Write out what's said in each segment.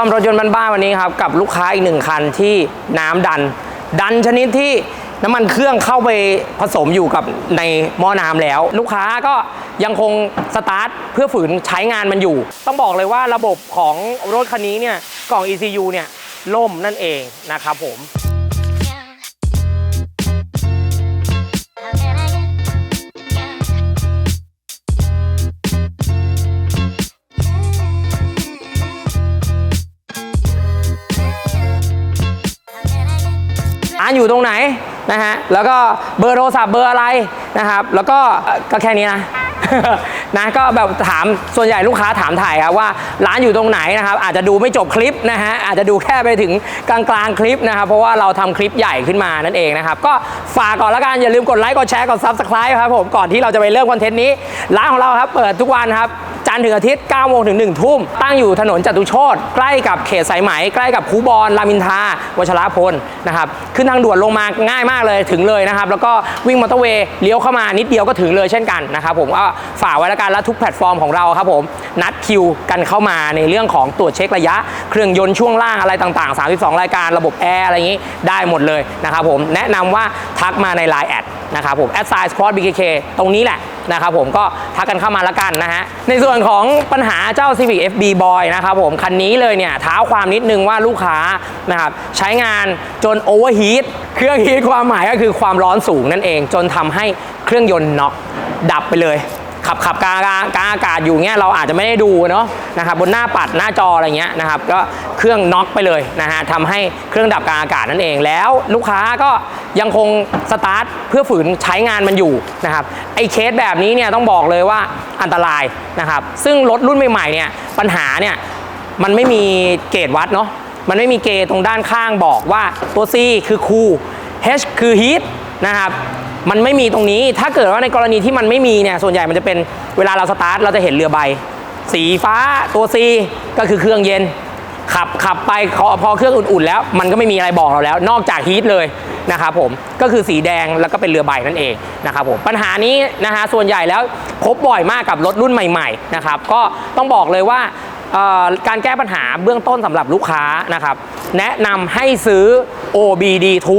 ซ่อมรถยนต์บ้านๆวันนี้ครับกับลูกค้าอีกหนึ่งคันที่น้ำดัน ดันชนิดที่น้ำมันเครื่องเข้าไปผสมอยู่กับในหม้อน้ำแล้ว ลูกค้าก็ยังคงสตาร์ทเพื่อฝืนใช้งานมันอยู่ ต้องบอกเลยว่าระบบของรถคันนี้เนี่ยกล่อง ECU เนี่ยล่มนั่นเองนะครับผมานอยู่ตรงไหนนะฮะแล้วก็เบอร์โทรศัพท์เบอร์อะไรนะครับ แล้วก็ก็แค่นี้นะ นะก็แบบถามส่วนใหญ่ลูกค้าถามถ่ายครับว่าร้านอยู่ตรงไหนนะครับอาจจะดูไม่จบคลิปนะฮะอาจจะดูแค่ไปถึงกลางกลางคลิปนะครับเพราะว่าเราทำคลิปใหญ่ขึ้นมานั่นเองนะครับก็ฝากก่อนละกันอย่าลืมกดไลค์กดแชร์กด Subscribe ครับผมก่อนที่เราจะไปเริ่มคอนเทนต์นี้ร้านของเราครับเปิดทุกวันครับจันทร์ถึงอาทิตย์9โมงถึง1ทุ่ม ตั้งอยู่ถนนจตุโชตใกล้กับเขตสายไหม ใกล้กับคูบอลรามินทาวชรพลนะครับ ขึ้นทางด่วนลงมาง่ายมากเลยถึงเลยนะครับ แล้วก็วิ่งมอเตอร์เวย์เลี้ยวเข้ามานิดเดียวก็ถึงเลยเช่นกันนะครับผมก็ฝากไว้แล้วกันแล้วทุกแพลตฟอร์มของเราครับผม นัดคิวกันเข้ามาในเรื่องของตรวจเช็คระยะ เครื่องยนต์ช่วงล่างอะไรต่างๆ 32 รายการระบบแอร์อะไรอย่างนี้ได้หมดเลยนะครับผมแนะนำว่าทักมาใน Line แอดนะครับผมแอดไซน์สปอร์ตบีเคตรงนี้แหละนะครับผมก็ทักกันเข้ามาละกันนะฮะ ในส่วนของปัญหาเจ้า Civic FB Boy นะครับผม คันนี้เลยเนี่ยเท้าความนิดนึงว่าลูกค้านะครับใช้งานจนโอเวอร์ฮีทเครื่องฮีทความหมายก็คือความร้อนสูงนั่นเอง จนทำให้เครื่องยนต์น็อกดับไปเลย ขับขับกลางกลางอากาศอยู่เงี้ยเราอาจจะไม่ได้ดูเนาะนะครับบนหน้าปัดหน้าจออะไรเงี้ยนะครับก็เครื่องน็อกไปเลยนะฮะทำให้เครื่องดับกลางอากาศนั่นเองแล้วลูกค้าก็ยังคงสตาร์ทเพื่อฝืนใช้งานมันอยู่นะครับไอ้เคสแบบนี้เนี่ยต้องบอกเลยว่าอันตรายนะครับซึ่งรถรุ่นใหม่ๆเนี่ยปัญหาเนี่ยมันไม่มีเกรดวัดเนาะมันไม่มีเกรตรงด้านข้างบอกว่าตัว C คือคู H คือฮีทนะครับ มันไม่มีตรงนี้ ถ้าเกิดว่าในกรณีที่มันไม่มีเนี่ย ส่วนใหญ่มันจะเป็นเวลาเราสตาร์ทเราจะเห็นเรือใบ สีฟ้าตัว C ก็คือเครื่องเย็น ขับขับไปพอพอเครื่องอุ่นๆแล้ว มันก็ไม่มีอะไรบอกเราแล้ว นอกจากฮีทเลยนะครับผม ก็คือสีแดงแล้วก็เป็นเรือใบนั่นเองนะครับผม ปัญหานี้นะฮะส่วนใหญ่แล้วพบบ่อยมากกับรถรุ่นใหม่ๆนะครับ ก็ต้องบอกเลยว่า การแก้ปัญหาเบื้องต้นสำหรับลูกค้านะครับ แนะนำให้ซื้อ OBD2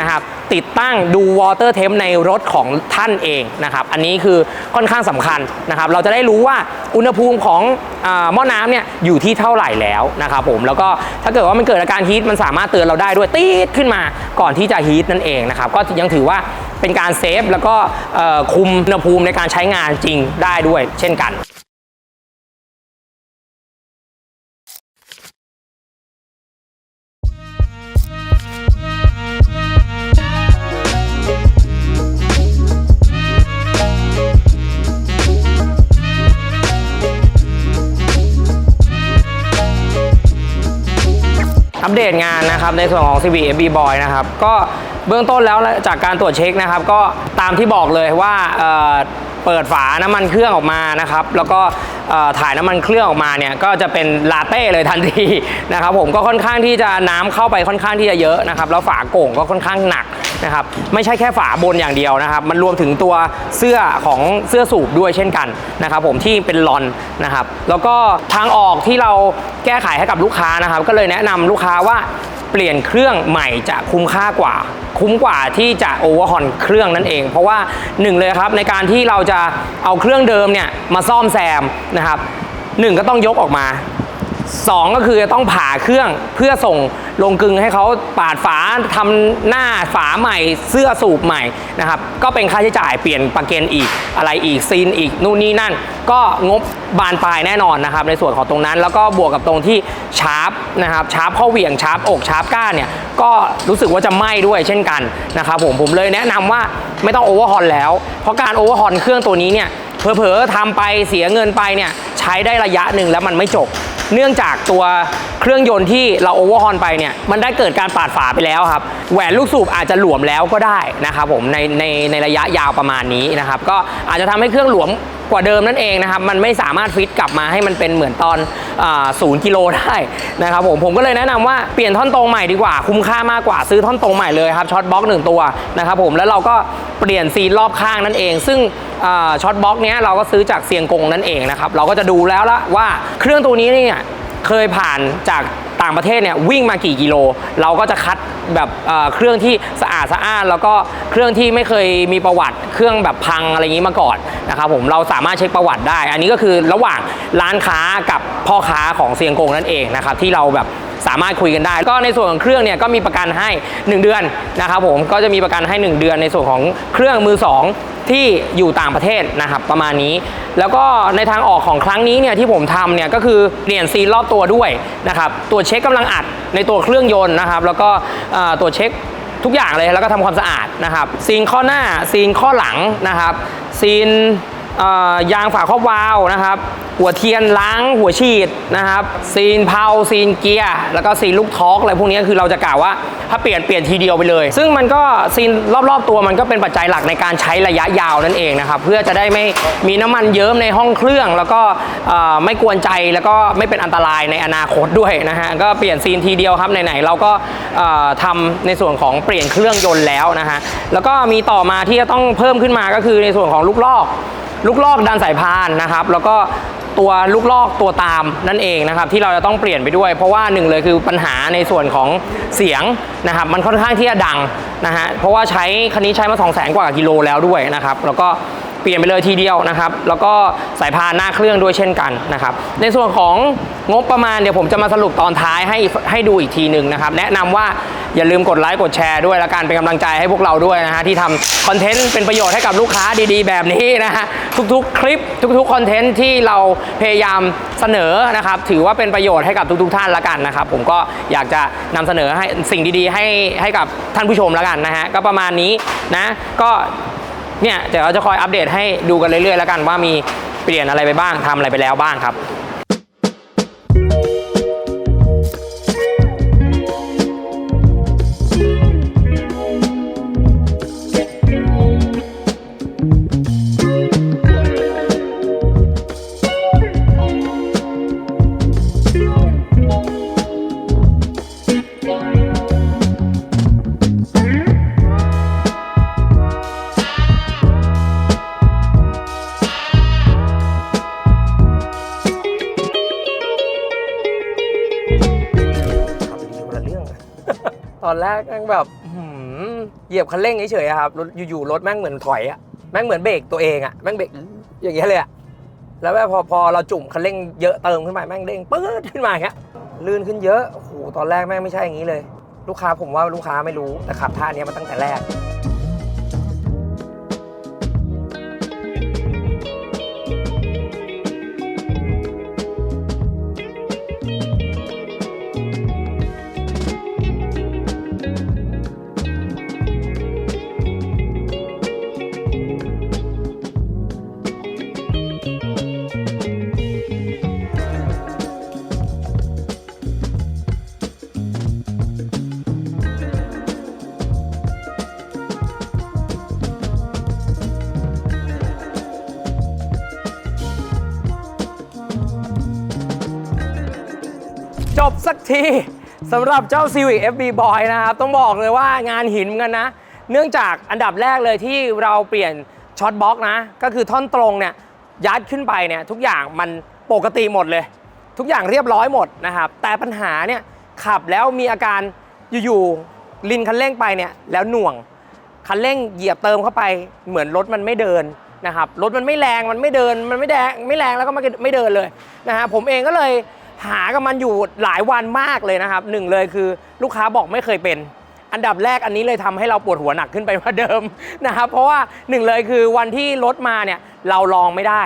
นะครับติดตั้งดู water temp ในรถของท่านเองนะครับ อันนี้คือค่อนข้างสำคัญนะครับ เราจะได้รู้ว่าอุณหภูมิของอหม้อน้ำเนี่ยอยู่ที่เท่าไหร่แล้วนะครับผมแล้วก็ถ้าเกิดว่ามันเกิดอาการฮีทมันสามารถเตือนเราได้ด้วยตีดขึ้นมาก่อนที่จะฮีทนั่นเองนะครับ ก็ยังถือว่าเป็นการเซฟแล้วก็คุมอุณหภูมิในการใช้งานจริงได้ด้วย เช่นกัน เดตงานนะครับในส่วนของ CB FB Boy นะครับก็เบื้องต้นแล้วจากการตรวจเช็คนะครับ ก็ตามที่บอกเลยว่า เปิดฝาน้ำมันเครื่องออกมานะครับ แล้วก็ถ่ายน้ำมันเครื่องออกมาเนี่ยก็จะเป็นลาเต้เลยทันทีนะครับ ผมก็ค่อนข้างที่จะน้ำเข้าไปค่อนข้างที่จะเยอะนะครับแล้วฝาโก่งก็ค่อนข้างหนักนะครับไม่ใช่แค่ฝาบนอย่างเดียวนะครับ มันรวมถึงตัวเสื้อของเสื้อสูบด้วยเช่นกันนะครับ ผมที่เป็นลอนนะครับ แล้วก็ทางออกที่เราแก้ไขให้กับลูกค้านะครับ ก็เลยแนะนำลูกค้าว่า เปลี่ยนเครื่องใหม่จะคุ้มค่ากว่า คุ้มกว่าที่จะโอเวอร์ฮอนเครื่องนั่นเอง เพราะว่าหนึ่งเลยครับในการที่เราจะเอาเครื่องเดิมเนี่ยมาซ่อมแซมนะครับหนึ่งก็ต้องยกออกมา สองก็คือจะต้องผ่าเครื่องเพื่อส่งลงกึงให้เขาปาดฝาทำหน้าฝาใหม่ เสื้อสูบใหม่นะครับก็เป็นค่าใช้จ่ายเปลี่ยนประเกนอีกอะไรอีกซีนอีกนู่นนี่นั่น ก็งบบานปลายแน่นอนนะครับในส่วนของตรงนั้น แล้วก็บวกกับตรงที่ชาร์ปนะครับชาร์ปเข้าเหวี่ยงชาร์ปอกชาร์ปก้านเนี่ยก็รู้สึกว่าจะไหม้ด้วยเช่นกันนะครับผมผมเลยแนะนำว่าไม่ต้องโอเวอร์ฮอนแล้ว เพราะการโอเวอร์ฮอนเครื่องตัวนี้เนี่ยเผลอๆทำไปเสียเงินไปเนี่ยใช้ได้ระยะหนึ่งแล้วมันไม่จบ เนื่องจากตัวเครื่องยนต์ที่เราโอเวอร์ฮอนไปเนี่ยมันได้เกิดการปาดฝาไปแล้วครับแหวนลูกสูบอาจจะหลวมแล้วก็ได้นะครับผมในในในระยะยาวประมาณนี้นะครับก็อาจจะทำให้เครื่องหลวม กว่าเดิมนั่นเองนะครับ มันไม่สามารถฟิตกลับมาให้มันเป็นเหมือนตอนศูนย์กิโลได้นะครับผมผมก็เลยแนะนำว่าเปลี่ยนท่อนตรงใหม่ดีกว่า คุ้มค่ามากกว่าซื้อท่อนตรงใหม่เลยครับช็อตบล็อกหนึ่งตัวนะครับผมแล้วเราก็เปลี่ยนซีนรอบข้างนั่นเอง ซึ่งช็อตบล็อกเนี้ยเราก็ซื้อจากเซียงกงนั่นเองนะครับเราก็จะดูแล้วละว่าเครื่องตัวนี้เนี่ยเคยผ่านจากต่างประเทศเนี่ยวิ่งมากี่กิโล เราก็จะคัด แบบเครื่องที่สะอาดสะอ้านแล้วก็เครื่องที่ไม่เคยมีประวัติ เครื่องแบบพังอะไรอย่างนี้มาก่อนนะครับผมเราสามารถเช็คประวัติได้ อันนี้ก็คือระหว่างร้านค้ากับพ่อค้าของเซียงกงนั่นเองนะครับที่เราแบบสามารถคุยกันได้ ก็ในส่วนของเครื่องเนี่ยก็มีประกันให้ 1 เดือนนะครับผมก็จะมีประกันให้ 1 เดือนในส่วนของเครื่องมือ 2 ที่อยู่ต่างประเทศนะครับประมาณนี้ แล้วก็ในทางออกของครั้งนี้เนี่ยที่ผมทำเนี่ยก็คือเปลี่ยนซีนรอบตัวด้วยนะครับตัวเช็คกำลังอัดในตัวเครื่องยนต์นะครับแล้วก็อ่อตัวจเช็คทุกอย่างเลยแล้วก็ทำความสะอาดนะครับซีนข้อหน้าซีนข้อหลังนะครับซีน ยางฝาครอบวาล์วนะครับ หัวเทียนล้างหัวฉีดนะครับ ซีนเพาซีนเกียร์แล้วก็ซีนลูกทอกอะไรพวกนี้คือเราจะกล่าวว่าถ้าเปลี่ยนเปลี่ยนทีเดียวไปเลย ซึ่งมันก็ซีนรอบๆตัวมันก็เป็นปัจจัยหลักในการใช้ระยะยาวนั่นเองนะครับ เพื่อจะได้ไม่มีน้ำมันเยิ้มในห้องเครื่อง แล้วก็ไม่กวนใจแล้วก็ไม่เป็นอันตรายในอนาคตด้วยนะฮะก็เปลี่ยนซีนทีเดียวครับไหนๆเราก็เอ่อทำในส่วนของเปลี่ยนเครื่องยนต์แล้วนะฮะแล้วก็มีต่อมาที่จะต้องเพิ่มขึ้นมาก็คือในส่วนของลูกลอก ลูกลอกดันสายพานนะครับ แล้วก็ตัวลูกลอกตัวตามนั่นเองนะครับที่เราจะต้องเปลี่ยนไปด้วย เพราะว่าหนึ่งเลยคือปัญหาในส่วนของเสียงนะครับมันค่อนข้างที่จะดังนะฮะเพราะว่าใช้คันนี้ใช้มา 2 0 0 0 0 0 กว่ากิโลแล้วด้วยนะครับแล้วก็เปลี่ยนไปเลยทีเดียวนะครับ แล้วก็สายพานหน้าเครื่องด้วยเช่นกันนะครับในส่วนของงบประมาณเดี๋ยวผมจะมาสรุปตอนท้ายให้ให้ดูอีกทีหนึ่งนะครับแนะนำว่า อย่าลืมกดไลค์กดแชร์ด้วยและการเป็นกำลังใจให้พวกเราด้วยนะฮะที่ทำคอนเทนต์เป็นประโยชน์ให้กับลูกค้าดีๆ แบบนี้นะฮะทุกๆ คลิปทุกๆคอนเทนต์ที่เราพยายามเสนอนะครับถือว่าเป็นประโยชน์ให้กับทุกๆ ท่านละกันนะครับผมก็อยากจะนำเสนอให้สิ่งดีๆ ให้ให้กับท่านผู้ชมละกันนะฮะก็ประมาณนี้นะก็เนี่ยเดี๋ยวเราจะคอยอัปเดตให้ดูกันเรื่อยๆ แล้วกันว่ามีเปลี่ยนอะไรไปบ้างทำอะไรไปแล้วบ้างครับ ตอนแรกแม่งแบบเหยียบคันเร่งเฉยๆครับรถอยู่ๆรถแม่งเหมือนถอยอะแม่งเหมือนเบรกตัวเองอะแม่งเบรกอย่างเงี้ยเลยอะแล้วแบบพอพอเราจุ่มคันเร่งเยอะเติมขึ้นไปแม่งเด้งปื๊ดขึ้นมาเงี้ยลื่นขึ้นเยอะโอ้โหตอนแรกแม่งไม่ใช่อย่างนี้เลย ลูกค้าผมว่าลูกค้าไม่รู้แต่ขับท่าเนี้ยมาตั้งแต่แรก บสักทีสำหรับเจ้า Civic FB Boy นะครับ ต้องบอกเลยว่างานหินเหมือนกันนะ เนื่องจากอันดับแรกเลยที่เราเปลี่ยนช็อตบล็อกนะ ก็คือท่อนตรงเนี่ยยัดขึ้นไปเนี่ยทุกอย่างมันปกติหมดเลย ทุกอย่างเรียบร้อยหมดนะครับ แต่ปัญหาเนี่ยขับแล้วมีอาการอยู่ๆลินคันเร่งไปเนี่ยแล้วหน่วงคันเร่งเหยียบเติมเข้าไปเหมือนรถมันไม่เดินนะครับรถมันไม่แรงมันไม่เดินมันไม่แดงไม่แรงแล้วก็ไม่ไม่เดินเลยนะฮะผมเองก็เลย หากับมันอยู่หลายวันมากเลยนะครับหนึ่งเลยคือลูกค้าบอกไม่เคยเป็น อันดับแรกอันนี้เลยทำให้เราปวดหัวหนักขึ้นไปกว่าเดิมนะครับเพราะว่าหนึ่งเลยคือวันที่รถมาเนี่ยเราลองไม่ได้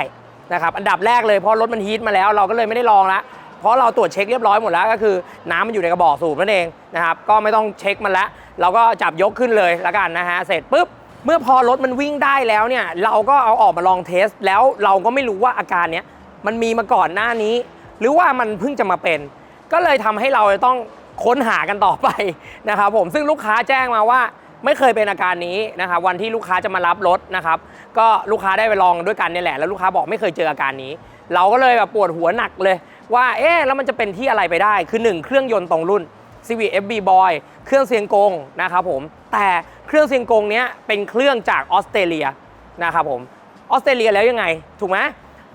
นะครับอันดับแรกเลยเพราะรถมันฮีทมาแล้ว เราก็เลยไม่ได้ลองละเพราะเราตรวจเช็คเรียบร้อยหมดแล้วก็คือน้ำมันอยู่ในกระบอกสูบนั่นเองนะครับก็ไม่ต้องเช็คมันละเราก็จับยกขึ้นเลยละกันนะฮะเสร็จปุ๊บเมื่อพอรถมันวิ่งได้แล้วเนี่ยเราก็เอาออกมาลองเทส แล้วเราก็ไม่รู้ว่าอาการเนี้ยมันมีมาก่อนหน้านี้ หรือว่ามันเพิ่งจะมาเป็น ก็เลยทำให้เราต้องค้นหากันต่อไปนะครับผมซึ่งลูกค้าแจ้งมาว่าไม่เคยเป็นอาการนี้นะครับวันที่ลูกค้าจะมารับรถนะครับก็ลูกค้าได้ไปลองด้วยกันนี่แหละ แล้วลูกค้าบอกไม่เคยเจออาการนี้ เราก็เลยแบบปวดหัวหนักเลย ว่าเอ๊ะแล้วมันจะเป็นที่อะไรไปได้ คือ 1 เครื่องยนต์ตรงรุ่น Civic FB Boy เครื่องเสียงกงนะครับผมแต่เครื่องเสียงกงเนี้ยเป็นเครื่องจากออสเตรเลียนะครับผมออสเตรเลียแล้วยังไง ถูกไหม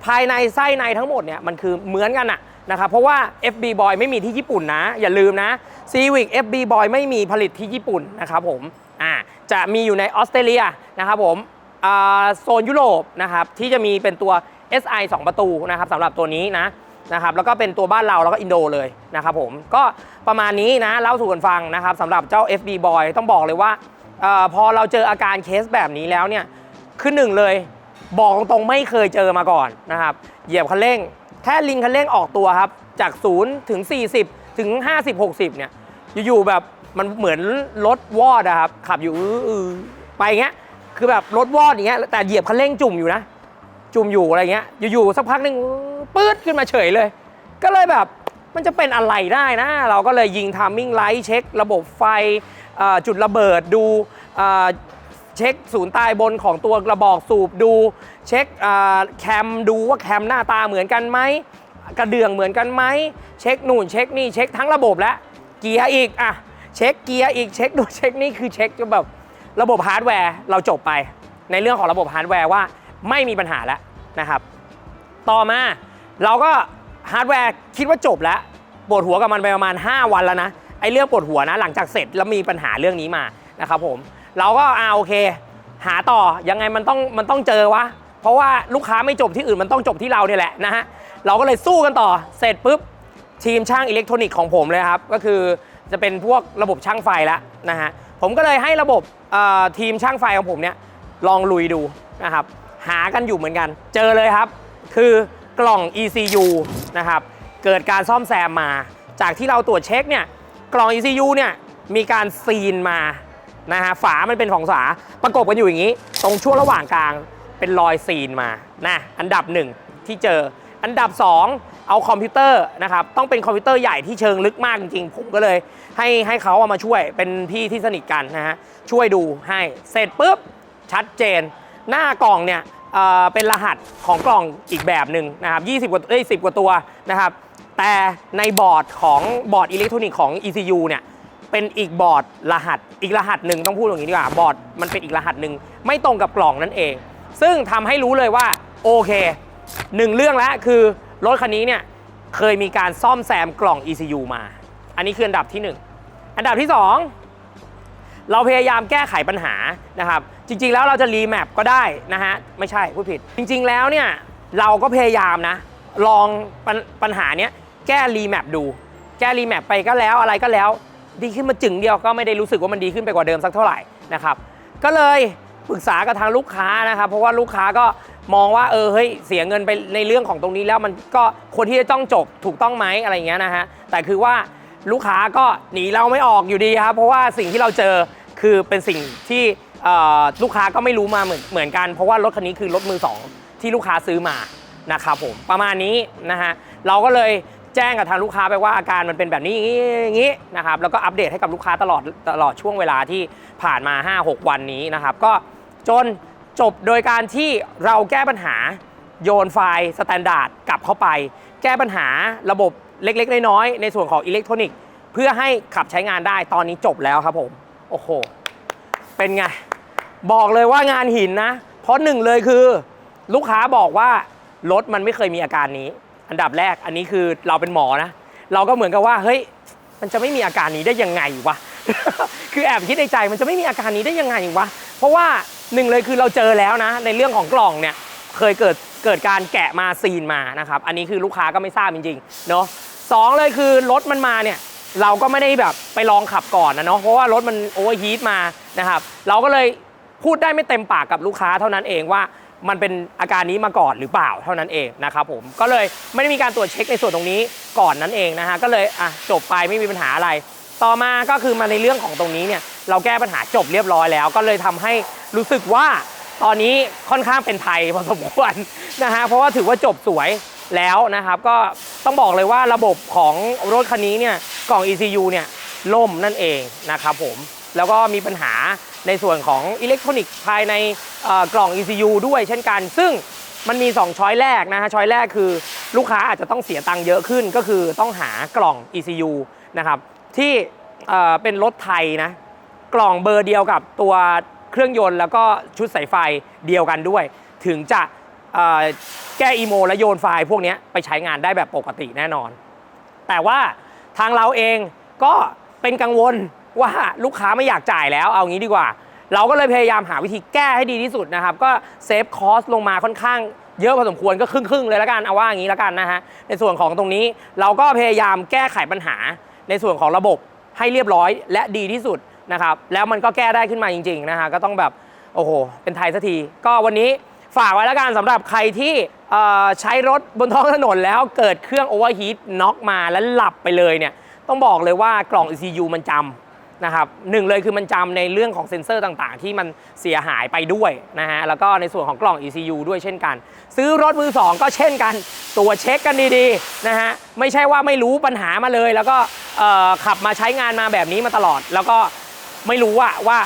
ภายในไส้ในทั้งหมดเนี่ยมันคือเหมือนกันอะนะครับเพราะว่า FB Boy ไม่มีที่ญี่ปุ่นนะ อย่าลืมนะ Civic FB Boy ไม่มีผลิตที่ญี่ปุ่นนะครับผมอ่าจะมีอยู่ในออสเตรเลียนะครับผมอ่าโซนยุโรปนะครับที่จะมีเป็นตัว SI 2 ประตูนะครับสำหรับตัวนี้นะนะครับแล้วก็เป็นตัวบ้านเราแล้วก็อินโดเลยนะครับผมก็ประมาณนี้นะเล่าสู่กันฟังนะครับสำหรับเจ้า FB Boy ต้องบอกเลยว่าอพอเราเจออาการเคสแบบนี้แล้วเนี่ยคือหนึ่งเลย บอกตรงๆไม่เคยเจอมาก่อนนะครับ เหยียบคันเร่ง แค่ลิงคันเร่งออกตัวครับ จาก 0 ถึง 40 ถึง 50 60 เนี่ย อยู่ๆแบบมันเหมือนรถวอดอะครับ ขับอยู่อือไปอย่างเงี้ย คือแบบรถวอดอย่างเงี้ย แต่เหยียบคันเร่งจุ่มอยู่นะ จุ่มอยู่อะไรเงี้ย อยู่ๆสักพักหนึ่งปื๊ดขึ้นมาเฉยเลย ก็เลยแบบมันจะเป็นอะไรได้นะ เราก็เลยยิงทามมิ่งไลท์เช็ค ระบบไฟจุดระเบิดดู เช็คศูนย์ใต้บนของตัวกระบอกสูบดู เช็คแคมดูว่าแคมหน้าตาเหมือนกันไหมกระเดื่องเหมือนกันไหมเช็คนู่นเช็คนี่เช็คทั้งระบบแล้วเกียร์อีกอะเช็คเกียร์อีกเช็คดูเช็คนี่คือเช็คจนแบบระบบฮาร์ดแวร์เราจบไป ในเรื่องของระบบฮาร์ดแวร์ว่าไม่มีปัญหาแล้วนะครับ ต่อมาเราก็ฮาร์ดแวร์คิดว่าจบแล้วปวดหัวกับมันไปประมาณ 5 วันแล้วนะไอ้เรื่องปวดหัวนะหลังจากเสร็จแล้วมีปัญหาเรื่องนี้มานะครับผม เราก็อ่าโอเค หาต่อยังไงมันต้องมันต้องเจอวะเพราะว่าลูกค้าไม่จบที่อื่นมันต้องจบที่เราเนี่ยแหละนะฮะเราก็เลยสู้กันต่อเสร็จปุ๊บทีมช่างอิเล็กทรอนิกส์ของผมเลยครับก็คือจะเป็นพวกระบบช่างไฟแล้วนะฮะผมก็เลยให้ระบบอ่อทีมช่างไฟของผมเนี่ยลองลุยดูนะครับหากันอยู่เหมือนกัน เจอเลยครับ คือกล่อง ECU นะครับเกิดการซ่อมแซมมา จากที่เราตรวจเช็คเนี่ยกล่อง ECU เนี่ยมีการซีนมา นะฮะฝามันเป็นของฝาประกบกันอยู่อย่างนี้ ตรงช่วงระหว่างกลางเป็นรอยซีนมานะอันดับหนึ่งที่เจอ อันดับ 2 เอาคอมพิวเตอร์นะครับต้องเป็นคอมพิวเตอร์ใหญ่ที่เชิงลึกมากจริงๆผมก็เลยให้ให้เขาเอามาช่วยเป็นพี่ที่สนิทกันนะฮะช่วยดูให้เสร็จปุ๊บชัดเจน หน้ากล่องเนี่ยเเป็นรหัสของกล่องอีกแบบหนึ่งนะครับ20กว่าเอ้ย10กว่าตัวนะครับแต่ในบอร์ดของบอร์ดอิเล็กทรอนิกส์ของ ECU เนี่ย เป็นอีกบอร์ดรหัส อีกรหัสหนึ่งต้องพูดอย่างนี้ดีกว่าบอร์ดมันเป็นอีกรหัสหนึ่งไม่ตรงกับกล่องนั่นเอง ซึ่งทำให้รู้เลยว่าโอเคหนึ่งเรื่องแล้วคือรถคันนี้เนี่ยเคยมีการซ่อมแซมกล่อง ECU มา อันนี้คืออันดับที่หนึ่งอันดับที่สองเราพยายามแก้ไขปัญหานะครับ จริง ๆ แล้วเราจะรีแมปก็ได้นะฮะ ไม่ใช่พูดผิด จริง ๆ แล้วเนี่ยเราก็พยายามนะ ลองปญปัญหาเนี้ยแก้รีแมปดู แก้รีแมปไปก็แล้วอะไรก็แล้ว ดีขึ้นมาจึงเดียวก็ไม่ได้รู้สึกว่ามันดีขึ้นไปกว่าเดิมสักเท่าไหร่นะครับก็เลยปรึกษากับทางลูกค้านะครับ เพราะว่าลูกค้าก็มองว่าเออเฮ้ยเสียเงินไปในเรื่องของตรงนี้แล้วมันก็ควรที่จะต้องจบถูกต้องไหมอะไรอย่างเงี้ยนะฮะแต่คือว่าลูกค้าก็หนีเราไม่ออกอยู่ดีครับเพราะว่าสิ่งที่เราเจอคือเป็นสิ่งที่ลูกค้าก็ไม่รู้มาเหมือนเหมือนกัน เพราะว่ารถคันนี้คือรถมือสองที่ลูกค้าซื้อมานะครับผมประมาณนี้นะฮะเราก็เลย แจ้งกับทางลูกค้าไปว่าอาการมันเป็นแบบนี้อย่างนี้อย่างนี้นะครับแล้วก็อัปเดตให้กับลูกค้าตลอดตลอดช่วงเวลาที่ผ่านมา 5-6 วันนี้นะครับก็จนจบโดยการที่เราแก้ปัญหาโยนไฟล์สแตนดาร์ดกลับเข้าไป แก้ปัญหาระบบเล็กๆ น้อยๆในส่วนของอิเล็กทรอนิกส์เพื่อให้ขับใช้งานได้ตอนนี้จบแล้วครับผม โอ้โห เป็นไง บอกเลยว่างานหินนะ เพราะหนึ่งเลยคือ ลูกค้าบอกว่ารถมันไม่เคยมีอาการนี้ อันดับแรกอันนี้คือเราเป็นหมอนะ เราก็เหมือนกับว่าเฮ้ยมันจะไม่มีอาการนี้ได้ยังไงวะคือแอบคิดในใจมันจะไม่มีอาการนี้ได้ยังไงวะเพราะว่าหนึ่งเลยคือเราเจอแล้วนะ ในเรื่องของกล่องเนี่ยเคยเกิดเกิดการแกะมาซีนมานะครับอันนี้คือลูกค้าก็ไม่ทราบจริงๆเนาะสองเลยคือรถมันมาเนี่ยเราก็ไม่ได้แบบไปลองขับก่อนนะเนาะเพราะว่ารถมันโอเวอร์ฮีทมานะครับเราก็เลยพูดได้ไม่เต็มปากกับลูกค้าเท่านั้นเองว่า มันเป็นอาการนี้มาก่อนหรือเปล่าเท่านั้นเองนะครับผมก็เลยไม่ได้มีการตรวจเช็คในส่วนตรงนี้ก่อนนั้นเองนะฮะก็เลยอะจบไปไม่มีปัญหาอะไร ต่อมาก็คือมาในเรื่องของตรงนี้เนี่ยเราแก้ปัญหาจบเรียบร้อยแล้ว ก็เลยทำให้รู้สึกว่าตอนนี้ค่อนข้างเป็นไทยพอสมควรนะฮะเพราะว่าถือว่าจบสวยแล้วนะครับ ก็ต้องบอกเลยว่าระบบของรถคันนี้เนี่ยกล่อง ECU เนี่ยล่มนั่นเองนะครับผมแล้วก็มีปัญหา ในส่วนของอิเล็กทรอนิกส์ภายในกล่อง ECU ด้วยเช่นกัน ซึ่งมันมี 2 ช้อยแรกนะฮะช้อยแรกคือลูกค้าอาจจะต้องเสียตังค์เยอะขึ้น ก็คือต้องหากล่อง ECU นะครับที่เเป็นรถไทยนะกล่องเบอร์เดียวกับตัวเครื่องยนต์ แล้วก็ชุดสายไฟเดียวกันด้วย ถึงจะแก้อีโมและโยนไฟล์พวกนี้ไปใช้งานได้แบบปกติแน่นอน แต่ว่าทางเราเองก็เป็นกังวล ว่าลูกค้าไม่อยากจ่ายแล้วเอางี้ดีกว่า เราก็เลยพยายามหาวิธีแก้ให้ดีที่สุดนะครับ ก็เซฟคอสลงมาค่อนข้างเยอะพอสมควรก็ครึ่งๆเลยล้วกันเอาว่าอย่างนี้ล้วกันนะฮะในส่วนของตรงนี้เราก็พยายามแก้ไขปัญหา ในส่วนของระบบให้เรียบร้อยและดีที่สุดนะครับแล้วมันก็แก้ได้ขึ้นมาจริงๆนะฮะก็ต้องแบบโอ้โหเป็นไทยสักทีก็วันนี้ฝากไว้แล้วกันสำหรับใครที่ใช้รถบนท้องถนนแล้วเกิดเครื่องโอเวอร์ฮีทน็อกมาแล้วหลับไปเลยเนี่ยต้องบอกเลยว่ากล่อง ECU มันจำ นะครับหนึ่งเลยคือมันจำในเรื่องของเซ็นเซอร์ต่างๆ ที่มันเสียหายไปด้วยนะฮะแล้วก็ในส่วนของกล่อง ECU ด้วยเช่นกัน ซื้อรถมือสองก็เช่นกันตรวเช็คกันดีๆนะฮะไม่ใช่ว่าไม่รู้ปัญหามาเลย แล้วก็ขับมาใช้งานมาแบบนี้มาตลอด แล้วก็ไม่รู้ว่าว่า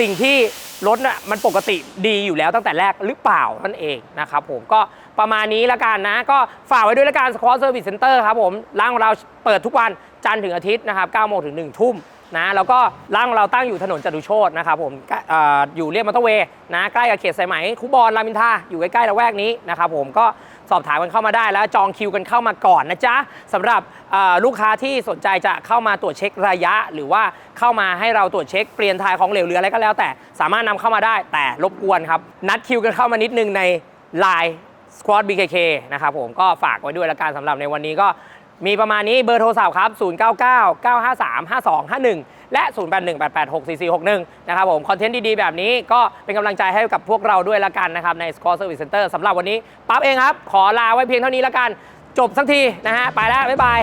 สิ่งที่รถน่ะมันปกติดีอยู่แล้วตั้งแต่แรกหรือเปล่านั่นเองนะครับผมก็ประมาณนี้ละกันนะ ก็ฝากไว้ด้วยละกัน Squad Service Center ครับผมร้านของเราเปิดทุกวันจันทร์ถึงอาทิตย์นะครับ9โมงถึง1ทุ่ม นะแล้วก็ร้านของเราตั้งอยู่ถนนจตุโชตนะครับผมออยู่เรียบมอเตอร์เวย์นะใกล้กับเขตสายไหมคูบอลรามินทาอยู่ใกล้ๆละแวกนี้นะครับผมก็สอบถามกันเข้ามาได้แล้วจองคิวกันเข้ามาก่อนนะจ๊ะสำหรับลูกค้าที่สนใจจะเข้ามาตรวจเช็คระยะ หรือว่าเข้ามาให้เราตรวจเช็คเปลี่ยนทายของเหลวหรืออะไรก็แล้ว แต่สามารถนำเข้ามาได้แต่รบกวนครับนัดคิวกันเข้ามานิดนึงใน Line Squad BKK นะครับผมก็ฝากไว้ด้วยละกันสำหรับในวันนี้ก็ มีประมาณนี้เบอร์โทรศัพท์ครับ 099 953 5251 และ 0818864461 นะครับผม คอนเทนต์ดี ๆ แบบนี้ก็เป็นกำลังใจให้กับพวกเราด้วยละกันนะครับ ใน Score Service Center สำหรับวันนี้ ปั๊บเองครับ ขอลาไว้เพียงเท่านี้ละกัน จบสักทีนะฮะ ไปแล้ว บ๊ายบาย